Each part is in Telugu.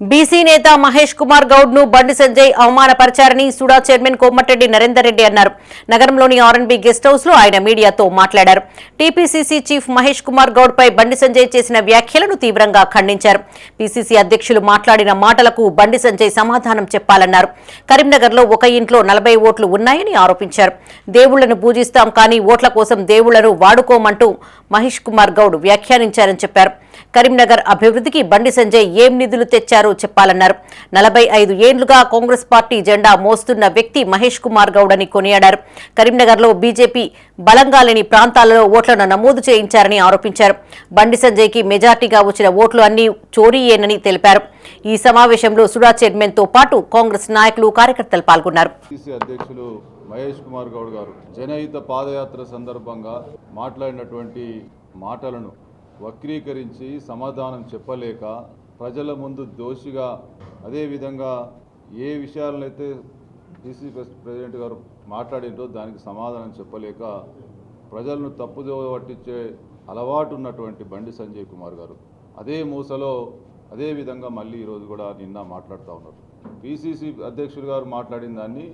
బీసీ నేత మహేష్ కుమార్ గౌడ్ను బండి సంజయ్ అవమానపరిచారని సుడా చైర్మన్ కోమటిరెడ్డి నరేందర్ రెడ్డి అన్నారు. నగరంలోని ఆర్ఎన్బి గెస్ట్ హౌస్లో ఆయన మీడియాతో మాట్లాడారు. టీపీసీసీ చీఫ్ మహేష్ కుమార్ గౌడ్ పై బండి సంజయ్ చేసిన వ్యాఖ్యలను తీవ్రంగా ఖండించారు. పీసీసీ అధ్యక్షులు మాట్లాడిన మాటలకు బండి సంజయ్ సమాధానం చెప్పాలన్నారు. కరీంనగర్లో ఒక ఇంట్లో నలభై ఓట్లు ఉన్నాయని ఆరోపించారు. దేవుళ్ళను పూజిస్తాం కానీ ఓట్ల కోసం దేవుళ్ళను వాడుకోమంటూ మహేష్ కుమార్ గౌడ్ వ్యాఖ్యానించారని చెప్పారు. కరీంనగర్ అభివృద్ధికి బండి సంజయ్ ఏం నిధులు తెచ్చారు? చెప్పాలన్నారు. నలభై ఐదు ఏండ్లుగా కాంగ్రెస్ పార్టీ జెండా మోస్తున్న వ్యక్తి మహేష్ కుమార్ గౌడ్ అని కొనియాడారు. కరీంనగర్లో బీజేపీ బలంగా లేని ప్రాంతాలలో ఓట్లను నమోదు చేయించారని ఆరోపించారు. బండి సంజయ్కి మెజార్టీగా వచ్చిన ఓట్లు అన్ని చోరీయేనని తెలిపారు. ఈ సమావేశంలో సుడా చైర్మన్తో పాటు కాంగ్రెస్ నాయకులు కార్యకర్తలు పాల్గొన్నారు. అధ్యక్షులు మహేష్ కుమార్ గౌడ్ గారు జనహిత పాదయాత్ర సందర్భంగా మాట్లాడినటువంటి మాటలను వక్రీకరించి సమాధానం చెప్పలేక ప్రజల ముందు దోషిగా అదేవిధంగా ఏ విషయాలనైతే పిసిసి ప్రెసిడెంట్ గారు మాట్లాడిందో దానికి సమాధానం చెప్పలేక ప్రజలను తప్పుదో పట్టించే అలవాటు ఉన్నటువంటి బండి సంజయ్ కుమార్ గారు. అదే మూసలో అదే విధంగా మళ్ళీ ఈరోజు కూడా నిన్న మాట్లాడుతూ ఉన్నారు. పిసిసి అధ్యక్షుడు గారు మాట్లాడిన దాన్ని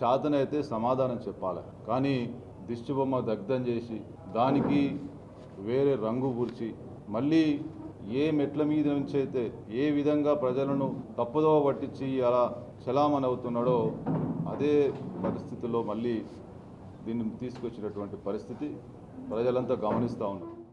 చాతనైతే సమాధానం చెప్పాలి. కానీ దిష్టిబొమ్మ దగ్ధం చేసి దానికి వేరే రంగు పూర్చి మళ్ళీ ఏ మెట్ల మీద నుంచి అయితే ఏ విధంగా ప్రజలను తప్పుదోవ పట్టించి అలా చలామణి అవుతున్నాడో అదే పరిస్థితిలో మళ్ళీ దీన్ని తీసుకొచ్చినటువంటి పరిస్థితి ప్రజలంతా గమనిస్తూ ఉన్నారు.